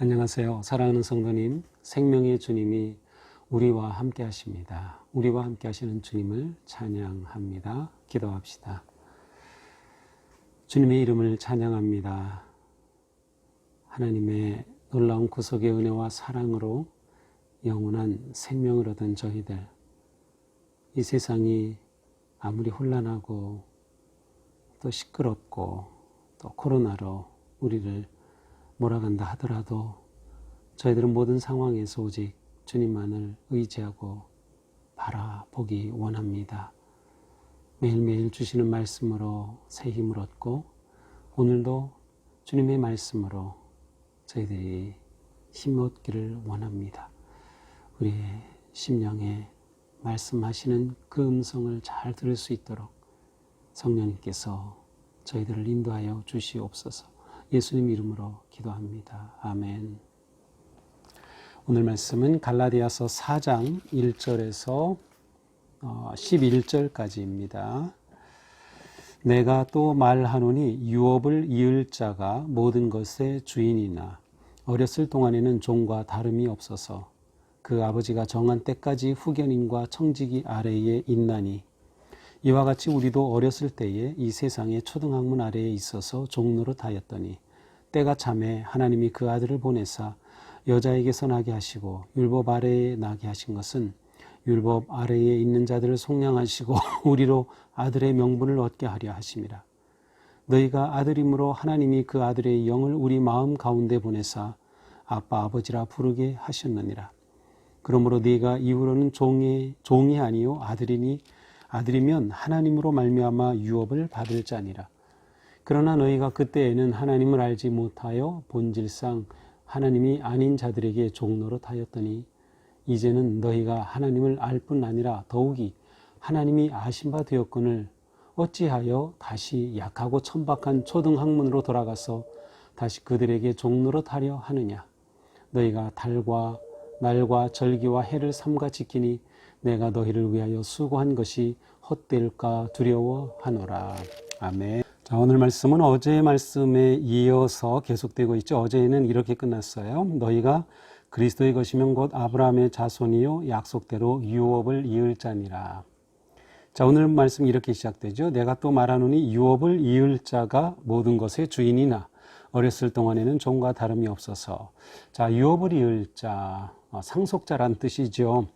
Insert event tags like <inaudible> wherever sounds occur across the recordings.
안녕하세요. 사랑하는 성도님, 생명의 주님이 우리와 함께 하십니다. 우리와 함께 하시는 주님을 찬양합니다. 기도합시다. 주님의 이름을 찬양합니다. 하나님의 놀라운 구속의 은혜와 사랑으로 영원한 생명을 얻은 저희들. 이 세상이 아무리 혼란하고 또 시끄럽고 또 코로나로 우리를 몰아간다 하더라도 저희들은 모든 상황에서 오직 주님만을 의지하고 바라보기 원합니다. 매일매일 주시는 말씀으로 새 힘을 얻고 오늘도 주님의 말씀으로 저희들이 힘 얻기를 원합니다. 우리의 심령에 말씀하시는 그 음성을 잘 들을 수 있도록 성령님께서 저희들을 인도하여 주시옵소서. 예수님 이름으로 기도합니다. 아멘. 오늘 말씀은 갈라디아서 4장 1절에서 11절까지입니다. 내가 또 말하노니 유업을 이을 자가 모든 것의 주인이나 어렸을 동안에는 종과 다름이 없어서 그 아버지가 정한 때까지 후견인과 청지기 아래에 있나니 이와 같이 우리도 어렸을 때에 이 세상의 초등학문 아래에 있어서 종노릇 하였더니 때가 참에 하나님이 그 아들을 보내사 여자에게서 나게 하시고 율법 아래에 나게 하신 것은 율법 아래에 있는 자들을 속량하시고 <laughs> 우리로 아들의 명분을 얻게 하려 하심이라. 너희가 아들이므로 하나님이 그 아들의 영을 우리 마음 가운데 보내사 아빠 아버지라 부르게 하셨느니라. 그러므로 네가 이후로는 종의 종이 아니요 아들이니 아들이면 하나님으로 말미암아 유업을 받을 자니라. 그러나 너희가 그때에는 하나님을 알지 못하여 본질상 하나님이 아닌 자들에게 종노릇 하였더니 이제는 너희가 하나님을 알 뿐 아니라 더욱이 하나님이 아신 바 되었거늘 어찌하여 다시 약하고 천박한 초등학문으로 돌아가서 다시 그들에게 종노릇 하려 하느냐 너희가 달과 날과 절기와 해를 삼가 지키니 내가 너희를 위하여 수고한 것이 헛될까 두려워하노라. 아멘. 자, 오늘 말씀은 어제의 말씀에 이어서 계속되고 있죠. 어제는 이렇게 끝났어요. 너희가 그리스도의 것이면 곧 아브라함의 자손이요 약속대로 유업을 이을 자니라. 자, 오늘 말씀 이렇게 시작되죠. 내가 또 말하노니 유업을 이을 자가 모든 것의 주인이나 어렸을 동안에는 종과 다름이 없어서 자, 유업을 이을 자, 어, 상속자란 뜻이죠.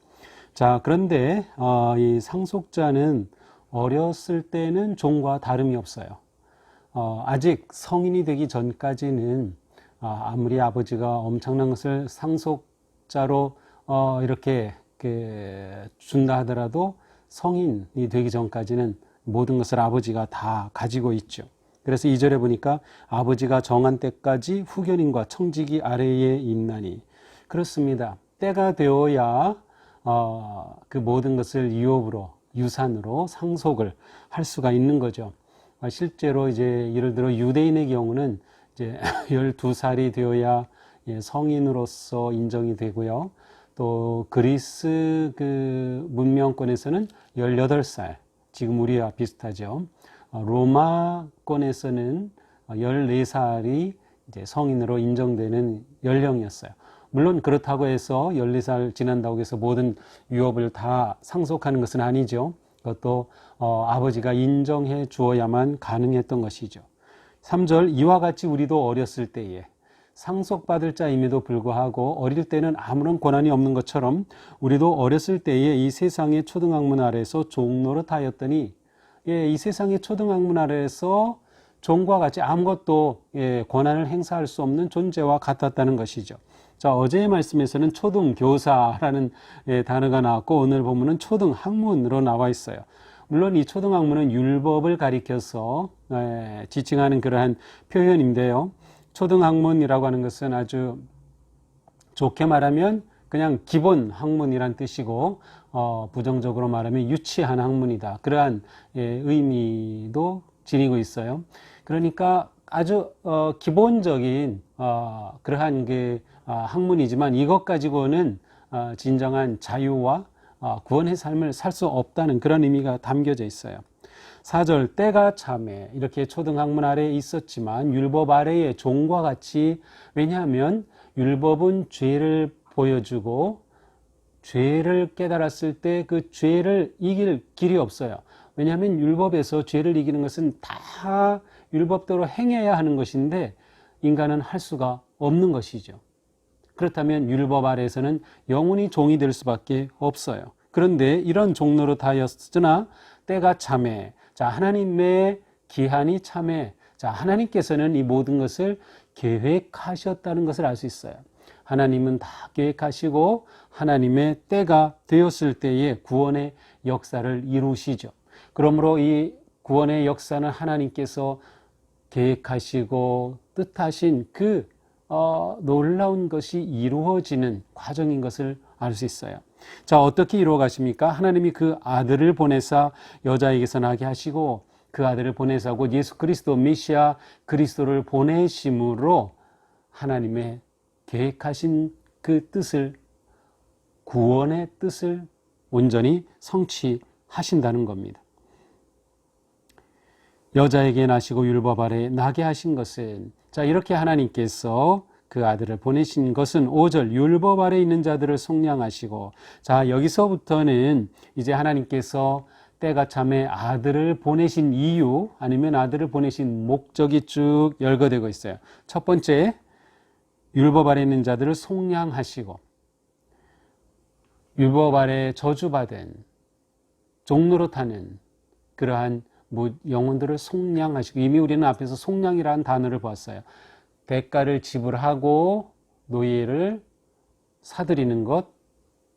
자, 그런데 어, 이 상속자는 어렸을 때는 종과 다름이 없어요. 어, 아직 성인이 되기 전까지는 아, 아무리 아버지가 엄청난 것을 상속자로 어, 이렇게 그, 준다 하더라도 성인이 되기 전까지는 모든 것을 아버지가 다 가지고 있죠. 그래서 이절에 보니까 아버지가 정한 때까지 후견인과 청지기 아래에 있나니 그렇습니다. 때가 되어야 어, 그 모든 것을 유업으로 유산으로 상속을 할 수가 있는 거죠. 아, 실제로 이제 예를 들어 유대인의 경우는 이제 <laughs> 12살이 되어야 예, 성인으로서 인정이 되고요. 또 그리스 그 문명권에서는 18살, 지금 우리와 비슷하죠. 어, 로마권에서는 14살이 이제 성인으로 인정되는 연령이었어요. 물론 그렇다고 해서 14살 지난다고 해서 모든 유업을 다 상속하는 것은 아니죠. 그것도 어, 아버지가 인정해 주어야만 가능했던 것이죠. 3절 이와 같이 우리도 어렸을 때에 상속받을 자임에도 불구하고 어릴 때는 아무런 권한이 없는 것처럼 우리도 어렸을 때에 이 세상의 초등학문 아래에서 종노릇 하였더니 예, 이 세상의 초등학문 아래에서 종과 같이 아무것도 예, 권한을 행사할 수 없는 존재와 같았다는 것이죠. 자, 어제의 말씀에서는 초등 교사라는 예, 단어가 나왔고 오늘 보면은 초등 학문으로 나와 있어요. 물론 이 초등 학문은 율법을 가리켜서 예, 지칭하는 그러한 표현인데요. 초등 학문이라고 하는 것은 아주 좋게 말하면 그냥 기본 학문이란 뜻이고 어, 부정적으로 말하면 유치한 학문이다. 그러한 예, 의미도 지니고 있어요. 그러니까 아주 어, 기본적인 어, 그러한 그 어, 학문이지만 이것 가지고는 어, 진정한 자유와 어, 구원의 삶을 살 수 없다는 그런 의미가 담겨져 있어요. 4절 때가 참에 이렇게 초등학문 아래에 있었지만 율법 아래에 종과 같이 왜냐하면 율법은 죄를 보여주고 죄를 깨달았을 때 그 죄를 이길 길이 없어요. 왜냐하면 율법에서 죄를 이기는 것은 다 율법대로 행해야 하는 것인데 인간은 할 수가 없는 것이죠. 그렇다면 율법 아래에서는 영원히 종이 될 수밖에 없어요. 그런데 이런 종로로 다였으나 때가 참해. 자, 하나님의 기한이 참해. 자, 하나님께서는 이 모든 것을 계획하셨다는 것을 알 수 있어요. 하나님은 다 계획하시고 하나님의 때가 되었을 때에 구원의 역사를 이루시죠. 그러므로 이 구원의 역사는 하나님께서 계획하시고 뜻하신 그 어, 놀라운 것이 이루어지는 과정인 것을 알 수 있어요. 자, 어떻게 이루어 가십니까? 하나님이 그 아들을 보내사 여자에게서 나게 하시고 그 아들을 보내사 곧 예수 그리스도 메시아 그리스도를 보내심으로 하나님의 계획하신 그 뜻을 구원의 뜻을 온전히 성취하신다는 겁니다. 여자에게 나시고 율법 아래 나게 하신 것은 자 이렇게 하나님께서 그 아들을 보내신 것은 5절 율법 아래 있는 자들을 속량하시고 자 여기서부터는 이제 하나님께서 때가 참에 아들을 보내신 이유 아니면 아들을 보내신 목적이 쭉 열거되고 있어요. 첫 번째 율법 아래 있는 자들을 속량하시고 율법 아래 저주받은 종로로 타는 그러한 영혼들을 속량하시고 이미 우리는 앞에서 속량이라는 단어를 보았어요. 대가를 지불하고 노예를 사들이는 것,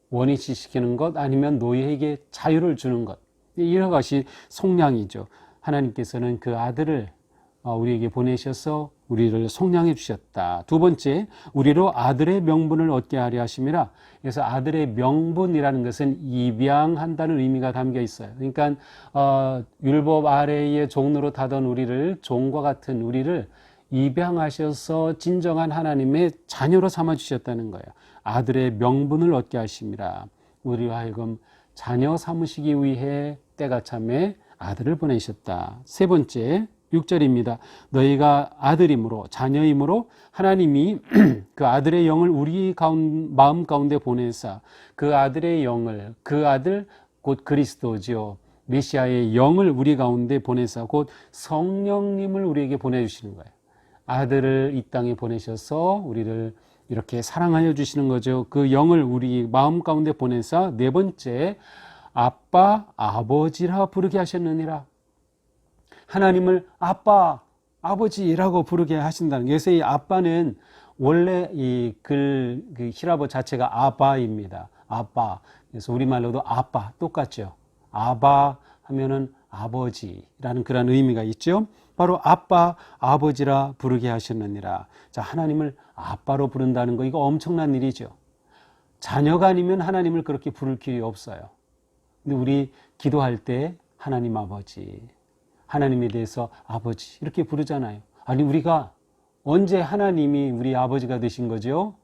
원위치시키는 것, 아니면 노예에게 자유를 주는 것. 이런 것이 속량이죠. 하나님께서는 그 아들을 어, 우리에게 보내셔서 우리를 속량해 주셨다. 두 번째, 우리로 아들의 명분을 얻게 하려 하심이라. 그래서 아들의 명분이라는 것은 입양한다는 의미가 담겨 있어요. 그러니까 어, 율법 아래의 종로로 타던 우리를 종과 같은 우리를 입양하셔서 진정한 하나님의 자녀로 삼아 주셨다는 거예요. 아들의 명분을 얻게 하심이라. 우리와 하여금 자녀 삼으시기 위해 때가 참에 아들을 보내셨다. 세 번째, 6절입니다. 너희가 아들이므로 자녀이므로 하나님이 <clears throat> 그 아들의 영을 우리 마음 가운데 보내사 그 아들의 영을 그 아들 곧 그리스도지요. 메시아의 영을 우리 가운데 보내사 곧 성령님을 우리에게 보내주시는 거예요. 아들을 이 땅에 보내셔서 우리를 이렇게 사랑하여 주시는 거죠. 그 영을 우리 마음 가운데 보내사 네 번째 아빠 아버지라 부르게 하셨느니라. 하나님을 아빠, 아버지라고 부르게 하신다는 그래서 이 아빠는 원래 이글 그 히라보 자체가 아바입니다. 아빠. 그래서 우리말로도 아빠 똑같죠. 아바 하면은 아버지라는 그런 의미가 있죠. 바로 아빠, 아버지라 부르게 하셨느니라. 자, 하나님을 아빠로 부른다는 거 이거 엄청난 일이죠. 자녀가 아니면 하나님을 그렇게 부를 길이 없어요. 근데 우리 기도할 때 하나님 아버지, 하나님에 대해서 아버지 이렇게 부르잖아요. 아니 우리가 언제 하나님이 우리 아버지가 되신 거죠?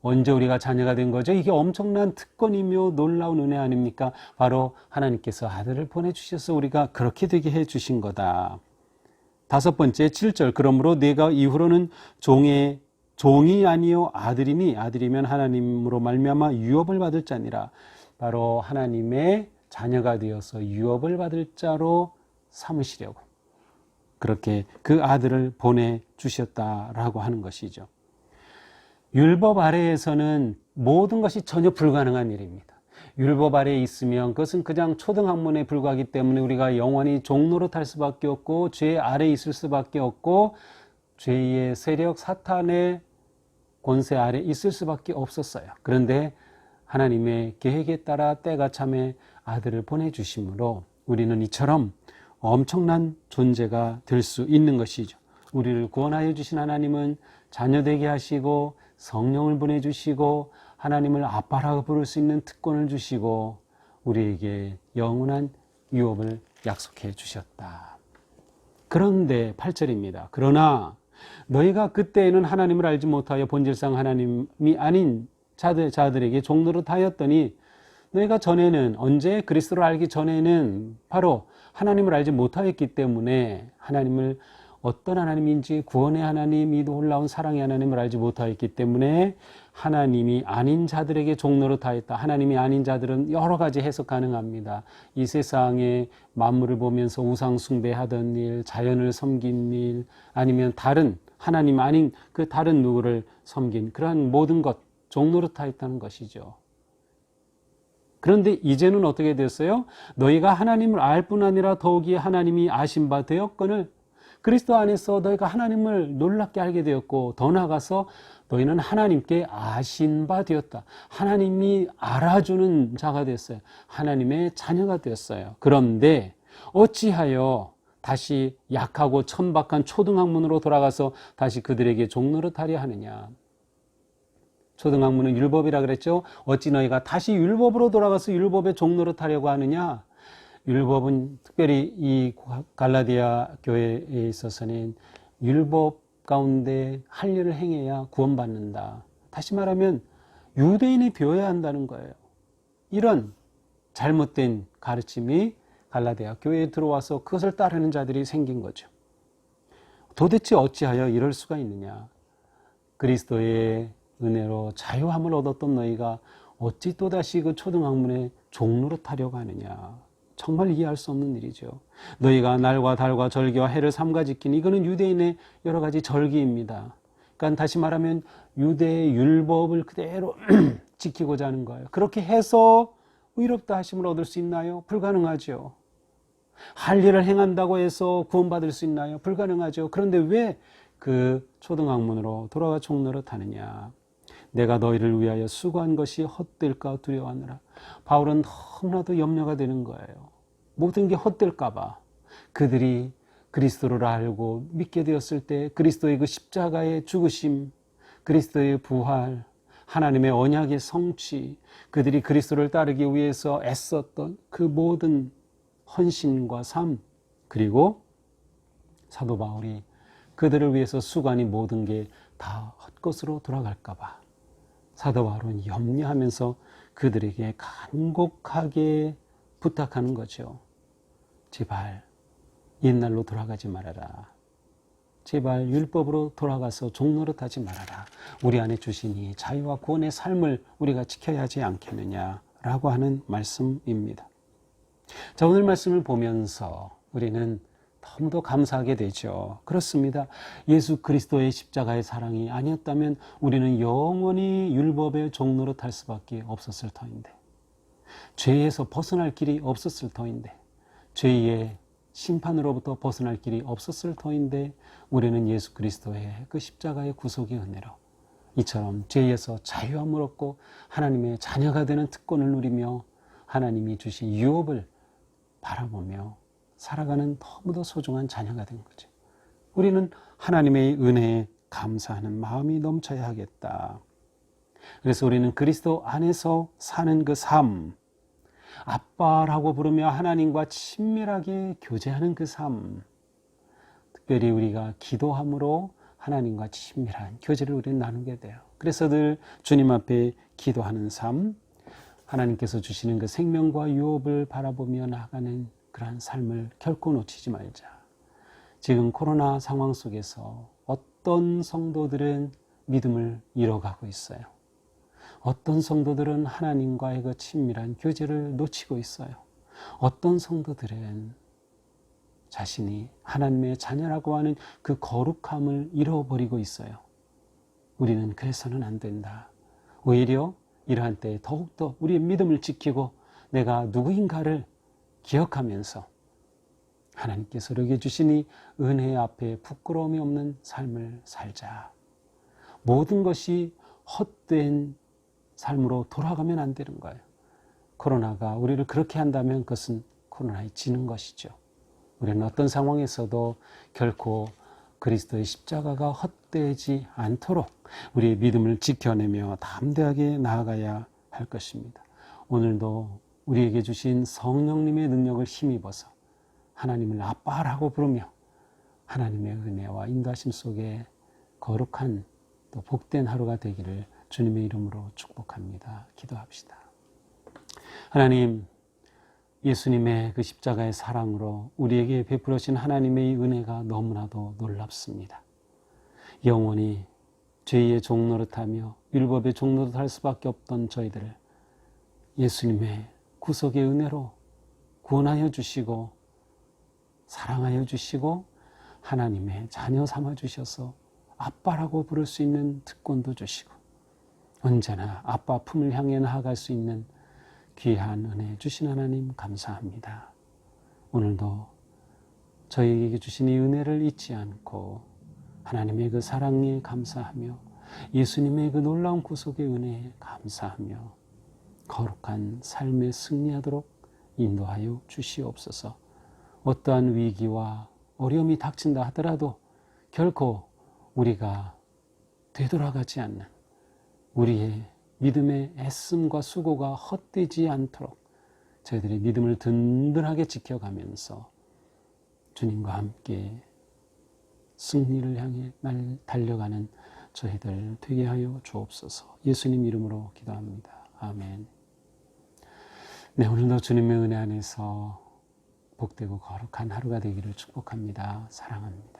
언제 우리가 자녀가 된 거죠? 이게 엄청난 특권이며 놀라운 은혜 아닙니까? 바로 하나님께서 아들을 보내주셔서 우리가 그렇게 되게 해 주신 거다. 다섯 번째 7절 그러므로 내가 이후로는 종의 종이 아니요 아들이니 아들이면 하나님으로 말미암아 유업을 받을 자니라. 바로 하나님의 자녀가 되어서 유업을 받을 자로 삼으시려고 그렇게 그 아들을 보내 주셨다라고 하는 것이죠. 율법 아래에서는 모든 것이 전혀 불가능한 일입니다. 율법 아래에 있으면 그것은 그냥 초등학문에 불과하기 때문에 우리가 영원히 종로로 탈 수밖에 없고 죄 아래에 있을 수밖에 없고 죄의 세력 사탄의 권세 아래 있을 수밖에 없었어요. 그런데 하나님의 계획에 따라 때가 참에 아들을 보내주심으로 우리는 이처럼 엄청난 존재가 될 수 있는 것이죠. 우리를 구원하여 주신 하나님은 자녀되게 하시고 성령을 보내주시고 하나님을 아빠라고 부를 수 있는 특권을 주시고 우리에게 영원한 유업을 약속해 주셨다. 그런데 8절입니다. 그러나 너희가 그때에는 하나님을 알지 못하여 본질상 하나님이 아닌 자들, 자들에게 종로로 타였더니 너희가 전에는 언제 그리스도를 알기 전에는 바로 하나님을 알지 못하였기 때문에 하나님을 어떤 하나님인지 구원의 하나님 이 놀라운 사랑의 하나님을 알지 못하였기 때문에 하나님이 아닌 자들에게 종로로 다했다. 하나님이 아닌 자들은 여러 가지 해석 가능합니다. 이 세상의 만물을 보면서 우상 숭배하던 일, 자연을 섬긴 일, 아니면 다른 하나님 아닌 그 다른 누구를 섬긴 그러한 모든 것 종로로 타했다는 것이죠. 그런데 이제는 어떻게 됐어요? 너희가 하나님을 알 뿐 아니라 더욱이 하나님이 아신 바 되었거늘 그리스도 안에서 너희가 하나님을 놀랍게 알게 되었고 더 나아가서 너희는 하나님께 아신 바 되었다. 하나님이 알아주는 자가 됐어요. 하나님의 자녀가 되었어요. 그런데 어찌하여 다시 약하고 천박한 초등학문으로 돌아가서 다시 그들에게 종로를 하려 하느냐. 초등학문은 율법이라 그랬죠. 어찌 너희가 다시 율법으로 돌아가서 율법의 종로를 타려고 하느냐? 율법은 특별히 이 갈라디아 교회에 있어서는 율법 가운데 할 일을 행해야 구원받는다. 다시 말하면 유대인이 배워야 한다는 거예요. 이런 잘못된 가르침이 갈라디아 교회에 들어와서 그것을 따르는 자들이 생긴 거죠. 도대체 어찌하여 이럴 수가 있느냐? 그리스도의 은혜로 자유함을 얻었던 너희가 어찌 또다시 그 초등학문의 종로로 타려고 하느냐. 정말 이해할 수 없는 일이죠. 너희가 날과 달과 절기와 해를 삼가 지킨 이거는 유대인의 여러 가지 절기입니다. 그러니까 다시 말하면 유대의 율법을 그대로 <clears throat> 지키고자 하는 거예요. 그렇게 해서 의롭다 하심을 얻을 수 있나요? 불가능하죠. 할 일을 행한다고 해서 구원받을 수 있나요? 불가능하죠. 그런데 왜 그 초등학문으로 돌아가 종로로 타느냐? 내가 너희를 위하여 수고한 것이 헛될까 두려워하느라. 바울은 너무나도 염려가 되는 거예요. 모든 게 헛될까봐. 그들이 그리스도를 알고 믿게 되었을 때 그리스도의 그 십자가의 죽으심, 그리스도의 부활, 하나님의 언약의 성취, 그들이 그리스도를 따르기 위해서 애썼던 그 모든 헌신과 삶, 그리고 사도 바울이 그들을 위해서 수관이 모든 게 다 헛것으로 돌아갈까봐 사도 바울은 염려하면서 그들에게 간곡하게 부탁하는 거죠. 제발 옛날로 돌아가지 말아라. 제발 율법으로 돌아가서 종로릇 하지 말아라. 우리 안에 주신 이 자유와 구원의 삶을 우리가 지켜야 하지 않겠느냐라고 하는 말씀입니다. 자, 오늘 말씀을 보면서 우리는 너무도 감사하게 되죠. 그렇습니다. 예수 그리스도의 십자가의 사랑이 아니었다면 우리는 영원히 율법의 종로로 탈 수밖에 없었을 터인데, 죄에서 벗어날 길이 없었을 터인데, 죄의 심판으로부터 벗어날 길이 없었을 터인데, 우리는 예수 그리스도의 그 십자가의 구속의 은혜로 이처럼 죄에서 자유함을 얻고 하나님의 자녀가 되는 특권을 누리며 하나님이 주신 유업을 바라보며 살아가는 너무도 소중한 자녀가 된 거죠. 우리는 하나님의 은혜에 감사하는 마음이 넘쳐야 하겠다. 그래서 우리는 그리스도 안에서 사는 그 삶, 아빠라고 부르며 하나님과 친밀하게 교제하는 그 삶, 특별히 우리가 기도함으로 하나님과 친밀한 교제를 우리는 나누게 돼요. 그래서 늘 주님 앞에 기도하는 삶, 하나님께서 주시는 그 생명과 유업을 바라보며 나가는 그러한 삶을 결코 놓치지 말자. 지금 코로나 상황 속에서 어떤 성도들은 믿음을 잃어가고 있어요. 어떤 성도들은 하나님과의 그 친밀한 교제를 놓치고 있어요. 어떤 성도들은 자신이 하나님의 자녀라고 하는 그 거룩함을 잃어버리고 있어요. 우리는 그래서는 안 된다. 오히려 이러한 때에 더욱더 우리의 믿음을 지키고 내가 누구인가를 기억하면서 하나님께서 우리에게 주시니 은혜 앞에 부끄러움이 없는 삶을 살자. 모든 것이 헛된 삶으로 돌아가면 안 되는 거예요. 코로나가 우리를 그렇게 한다면 그것은 코로나에 지는 것이죠. 우리는 어떤 상황에서도 결코 그리스도의 십자가가 헛되지 않도록 우리의 믿음을 지켜내며 담대하게 나아가야 할 것입니다. 오늘도 우리에게 주신 성령님의 능력을 힘입어서 하나님을 아빠라고 부르며 하나님의 은혜와 인도하심 속에 거룩한 또 복된 하루가 되기를 주님의 이름으로 축복합니다. 기도합시다. 하나님, 예수님의 그 십자가의 사랑으로 우리에게 베풀어진 하나님의 이 은혜가 너무나도 놀랍습니다. 영원히 죄의 종노릇하며 율법의 종노릇할 수밖에 없던 저희들을 예수님의 구속의 은혜로 구원하여 주시고 사랑하여 주시고 하나님의 자녀 삼아 주셔서 아빠라고 부를 수 있는 특권도 주시고 언제나 아빠 품을 향해 나아갈 수 있는 귀한 은혜 주신 하나님 감사합니다. 오늘도 저희에게 주신 이 은혜를 잊지 않고 하나님의 그 사랑에 감사하며 예수님의 그 놀라운 구속의 은혜에 감사하며 거룩한 삶에 승리하도록 인도하여 주시옵소서. 어떠한 위기와 어려움이 닥친다 하더라도 결코 우리가 되돌아가지 않는 우리의 믿음의 애씀과 수고가 헛되지 않도록 저희들의 믿음을 든든하게 지켜가면서 주님과 함께 승리를 향해 날 달려가는 저희들 되게 하여 주옵소서. 예수님 이름으로 기도합니다. 아멘. 네, 오늘도 주님의 은혜 안에서 복되고 거룩한 하루가 되기를 축복합니다. 사랑합니다.